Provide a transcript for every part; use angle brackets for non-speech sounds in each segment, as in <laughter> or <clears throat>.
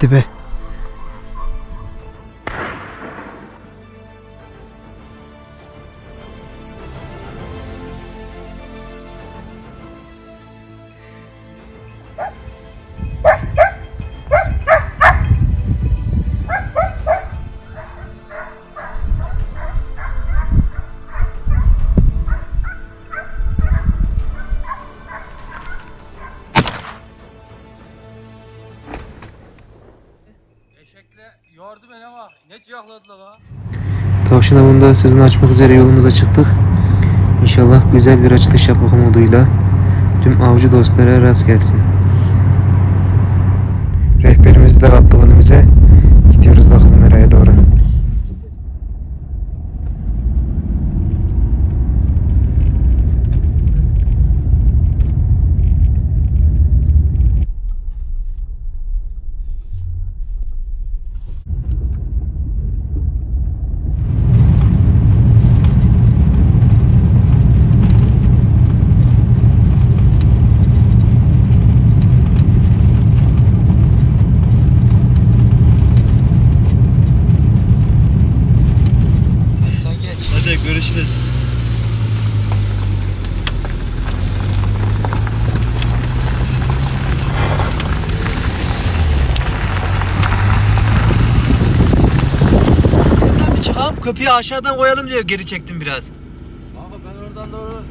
Hadi be. Tavşan avında sözünü açmak üzere yolumuza çıktık. İnşallah güzel bir açılış yapmak umuduyla tüm avcı dostlara rast gelsin. Rehberimizi de kattık önümüze. Gidiyoruz bakalım nereye doğru. Hadi sen geç. Hadi görüşürüz. Bir çıkalım köpüğü aşağıdan koyalım diyor geri çektim biraz. Kanka ben oradan doğru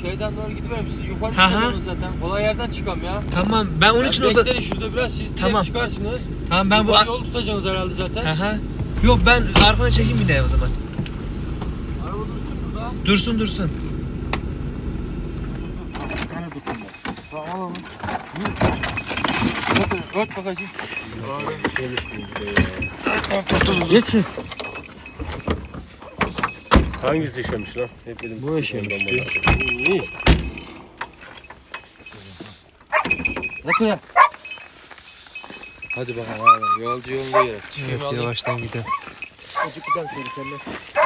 şeyden doğru gidiyorum. Siz yukarı hı. çıkıyorsunuz zaten. Kolay yerden çıkam ya. Tamam ben onun Ben için orada... beklerim şurada biraz siz direkt Tamam. çıkarsınız. Tamam ben bu... Yukarı yol tutacaksınız herhalde zaten. Aha. Yok ben arkana çekeyim bir de o zaman. Dursun. Dursun tane dokunma. Tamam al onu. Yürü. Ört, bagajı. Geçin. Hangisi işemiş lan? Hep benim Bu işemiş. İyi. Yat ya. Hadi bakalım abi. Yolcu yolunda yere. Evet yavaştan gidelim. Azıcık gidelim şöyle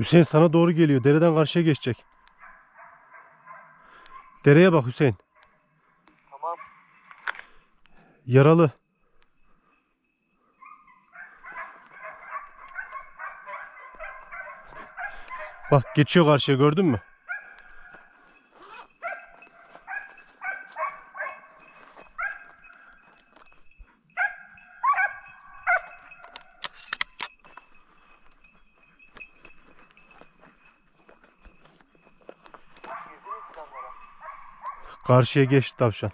Hüseyin sana doğru geliyor. Dereden karşıya geçecek. Dereye bak Hüseyin. Tamam. Yaralı. Bak geçiyor karşıya gördün mü? Karşıya geçti tavşan.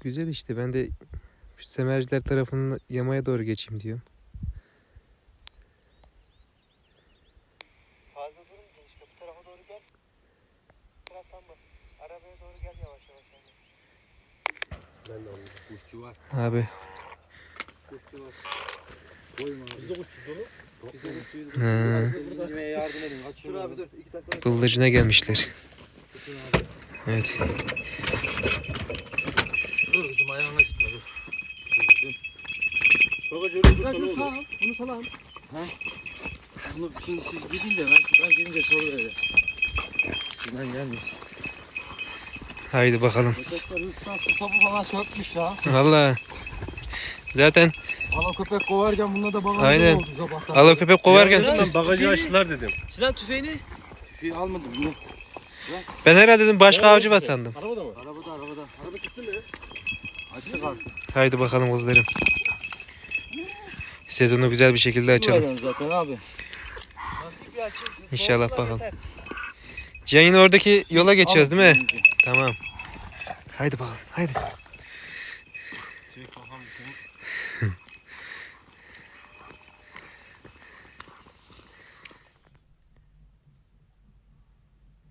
Güzel işte ben de semerciler tarafının yamaya doğru geçeyim diyorum. Fazla durma işte bu tarafa doğru gel. Taraftan bak. Arabaya doğru gel yavaş yavaş. Ben de anladım. Kuşçu var. Abi Kuşçu var. Koyma abi. Biz de kuşçuyuz oğlum. Biz de kuşçuyuz. Ha. İnmeye yardım edin. Dur abi dur. İki dakika. bıldırcına gelmişler. Evet. Ayağına dur. Kızım. Baba şöyle dur. Bunu salam. Bunu salam. Ha? Bunu şimdi siz gidin de ben şuradan gelince soru vereceğim. Şuradan gelmeyiz. Haydi bakalım. Köpekler üstten su topu falan sökmüş ya. Valla. Zaten Ana köpek kovarken bunda da babam Aynen. oldu sabahtan. ala köpek kovarken Ben bagajı açtılar dedim. Sinan tüfeğini? Tüfeği almadım bunu. ben herhalde dedim başka avcı var sandım. Arabada mı? Arabada arabada. Araba çıktı mı? Haydi bakalım kızlarım. Sezonu güzel bir şekilde açalım. zaten abi. Nasıl bir açayım? İnşallah bakalım. Cihan yine oradaki yola geçiyoruz değil mi? Tamam. Haydi bakalım. Haydi.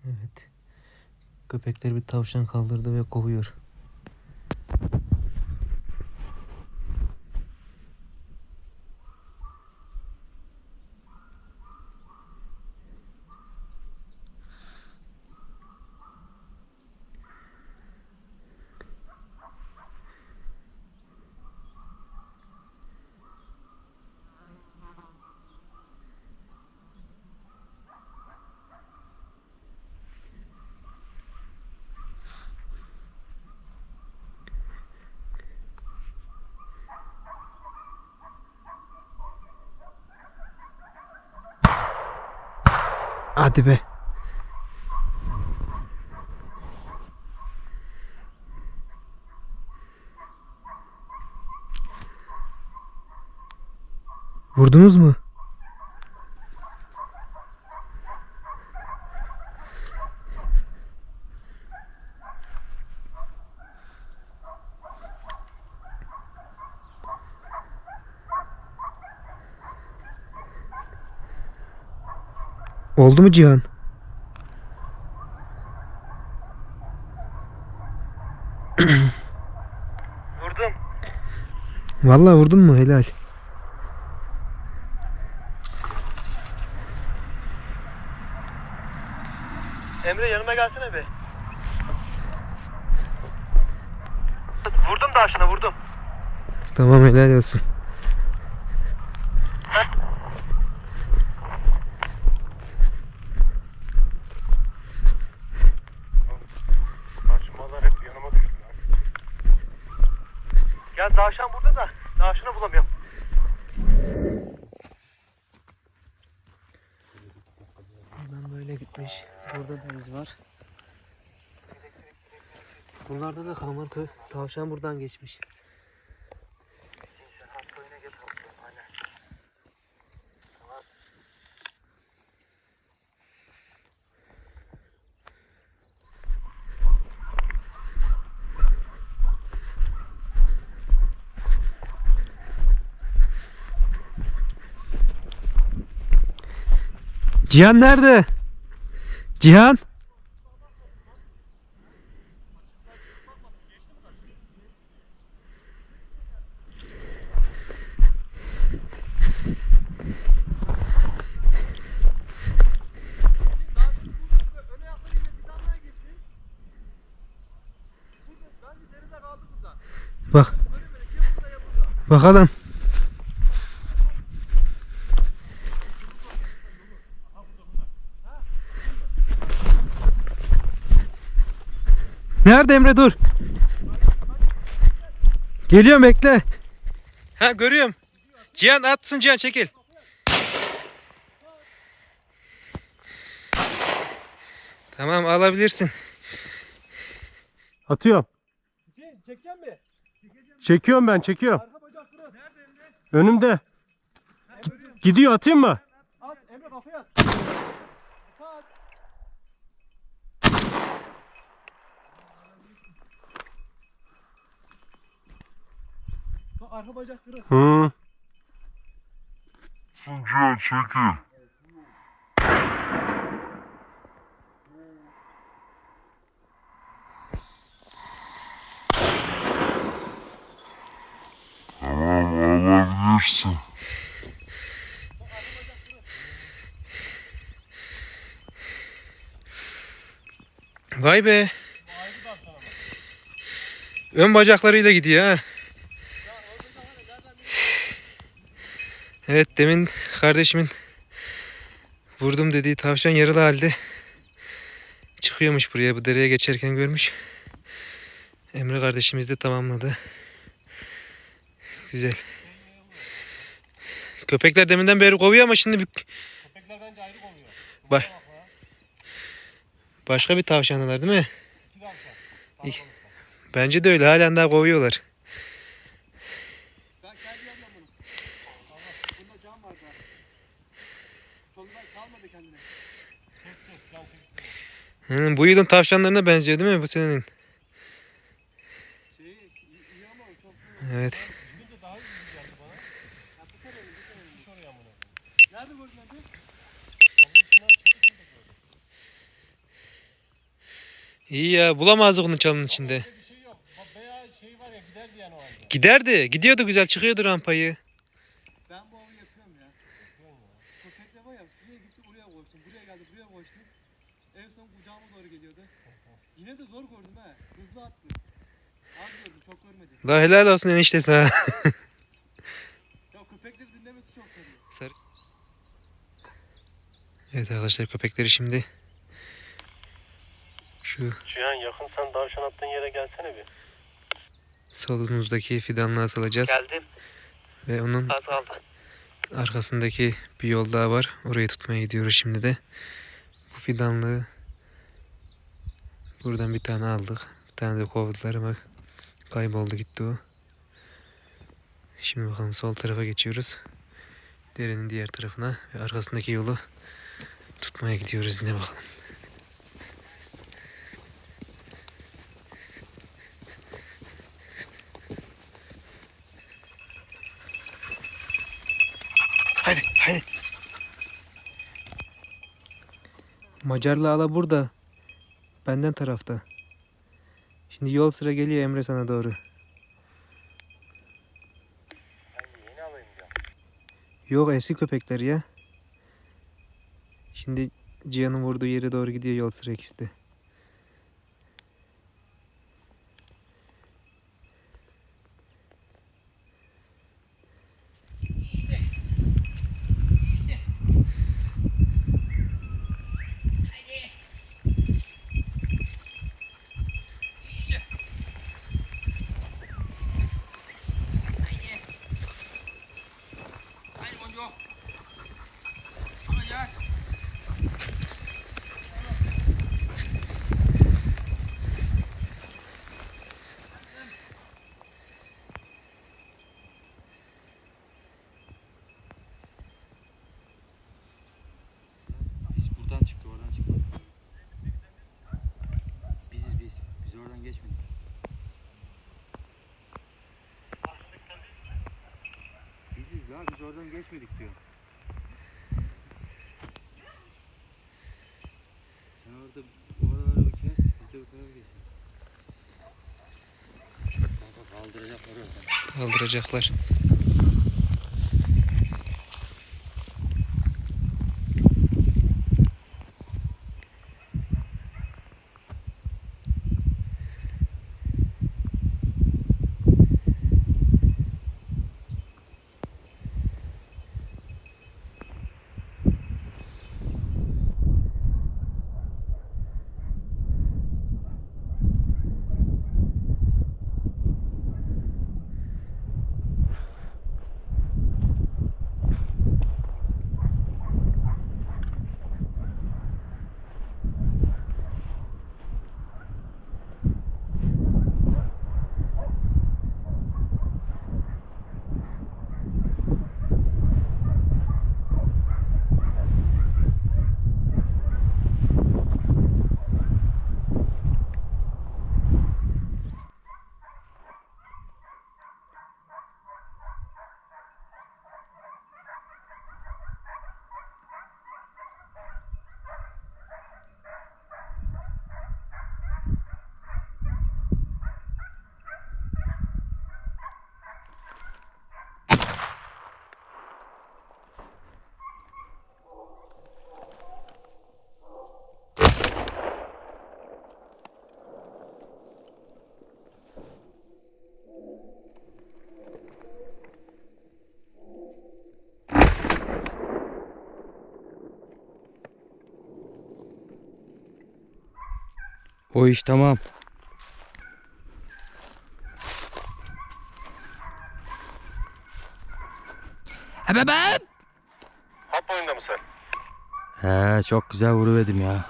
Evet. Köpekler bir tavşan kaldırdı ve kovuyor. Hadi be. Vurdunuz mu? Oldu mu Cihan? <clears throat> Vurdum. Vallahi vurdun mu? Helal. Emre yanıma gelsene be. Vurdum da aşına vurdum. Tamam helal olsun. Karşımalar hep yanıma düştüler. Ya tavşan burada da tavşanı bulamıyorum. Buradan böyle gitmiş. Burada da iz var. Bunlarda da kalmar köy. Tavşan buradan geçmiş. Cihan nerede? Cihan? Bak. Bakalım. Nerede Emre dur. Geliyorum bekle. Ha görüyorum. Cihan atsın Cihan çekil. Tamam alabilirsin. Atıyorum. Hüseyin çekecek mi? Çekiyorum ben çekiyorum. Arka bacak kırık. Nerede Emre? Önümde. Gidiyor atayım mı? At Emre kafaya. At. Arka bacak kırık. Hı. Sucuğa çekil. Tamam alabilirsin. Vay be. Ön bacaklarıyla gidiyor ha. Evet demin kardeşimin vurdum dediği tavşan yaralı halde çıkıyormuş buraya bu dereye geçerken görmüş. Emre kardeşimiz de tamamladı. Güzel. Köpekler deminden beri kovuyor ama şimdi bir Köpekler bence ayrı kovuyor. Bak. başka bir tavşanlar değil mi? İki tavşan. Bence de öyle halen daha kovuyorlar. Hı, bu yılın tavşanlarına benziyor değil mi bu çok Evet. İyi geldi bana. Ya bu sene bu sene. Düş oraya amına. Nerede gördün önce? Kabın içinden çıktı şurada gördüm. İyi ya bulamazdık onu çalının içinde. Öyle bir şey yok. Bak Veya şey var ya giderdi yani o halde. Giderdi. Gidiyordu güzel çıkıyordu rampayı. Ben bu avı yapıyorum ya. Köpekle var ya şuraya gitti buraya koştum. Buraya geldi buraya koştum. En son kucağıma doğru geliyordu. Yine de zor gördüm ha. Hızlı attı. Az gördüm çok görmedim. La helal olsun eniştesi ha. <laughs> Ya köpekleri dinlemesi çok zor. Evet arkadaşlar köpekleri şimdi şu Cihan yakın sen tavşan attığın yere gelsene bir. solumuzdaki fidanlığa salacağız. Geldim. Ve onun Az kaldı. arkasındaki bir yol daha var. Orayı tutmaya gidiyoruz şimdi de. Bu fidanlığı buradan bir tane aldık. Bir tane de kovdular ama kayboldu gitti o. Şimdi bakalım sol tarafa geçiyoruz. Derenin diğer tarafına ve arkasındaki yolu tutmaya gidiyoruz yine bakalım. Haydi haydi. Macarlı ala burada. Benden tarafta. Şimdi yol sıra geliyor Emre sana doğru. Yok eski köpekler ya. Şimdi Cihan'ın vurduğu yere doğru gidiyor yol sıra ikisi de. Haydi boncuğum. Ama ya. Biz buradan çıktı, oradan çıktı. Biziz biz. Biz oradan geçmedik. Biziz la, biz oradan geçmedik diyor. Sen orada oraları bir kes, biz de bu tarafa geçelim. Kaldıracaklar oradan. Kaldıracaklar. O iş tamam. Ebebe! Hap oyunda mı sen? He çok güzel vuruverdim ya.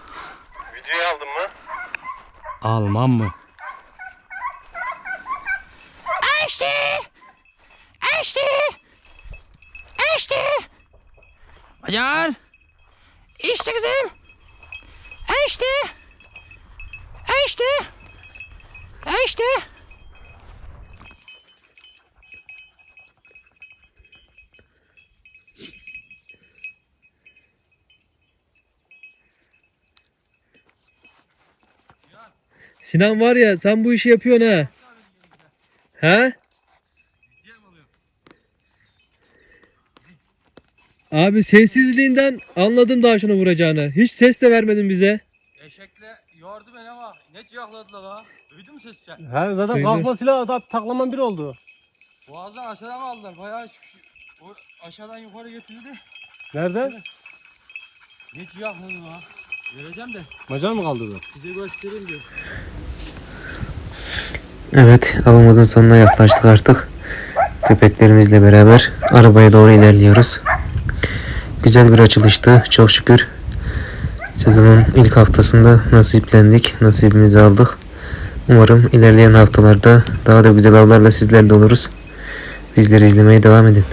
Videoyu aldın mı? Almam mı? Eşti! Eşti! Eşti! Acar! İşte kızım! Eşti! Eşti! Eşti! Sinan var ya sen bu işi yapıyorsun ha. He? Abi sessizliğinden anladım daha şunu vuracağını. Hiç ses de vermedin bize. Eşekle yordu beni ama ne ciyakladılar ha. Duydun mu sesi sen? He zaten Duydum. kalkmasıyla da taklaman bir oldu. Boğazdan aşağıdan aldılar. Bayağı şu- o aşağıdan yukarı getirdi. Nerede? Ne ciyakladı ha. Vereceğim de Macar mı kaldırdı? size göstereyim diyor. Evet, avımızın sonuna yaklaştık artık. Köpeklerimizle beraber arabaya doğru ilerliyoruz. Güzel bir açılıştı, çok şükür. Sezonun ilk haftasında nasiplendik, nasibimizi aldık. Umarım ilerleyen haftalarda daha da güzel avlarla sizlerle oluruz. Bizleri izlemeye devam edin.